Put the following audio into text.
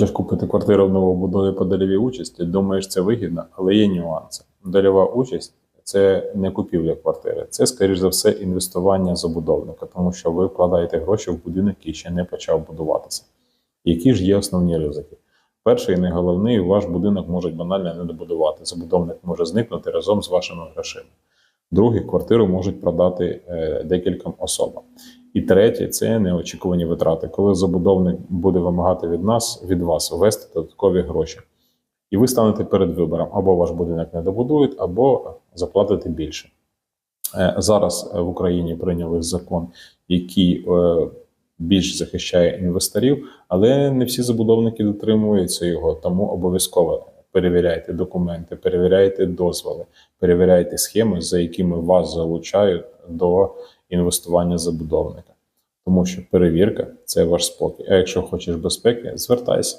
Хочеш купити квартиру в новобудові по дольовій участі, думаєш, це вигідно, але є нюанси. Дольова участь це не купівля квартири, це, скоріш за все, інвестування забудовника, тому що ви вкладаєте гроші в будинок, який ще не почав будуватися. Які ж є основні ризики? Перший і найголовніший, ваш будинок можуть банально не добудувати. Забудовник може зникнути разом з вашими грошима. Другий, квартиру можуть продати е, декільком особам. І третє це неочікувані витрати, коли забудовник буде вимагати від нас, від вас ввести додаткові гроші. І ви станете перед вибором: або ваш будинок не добудують, або заплатите більше. Е, Зараз е, в Україні прийняли закон, який е, більш захищає інвесторів, але не всі забудовники дотримуються його, тому обов'язково перевіряйте документи, перевіряйте дозволи, перевіряйте схеми, за якими вас залучають до інвестування забудовника. Тому що перевірка це ваш спокій. А якщо хочеш безпеки, звертайся.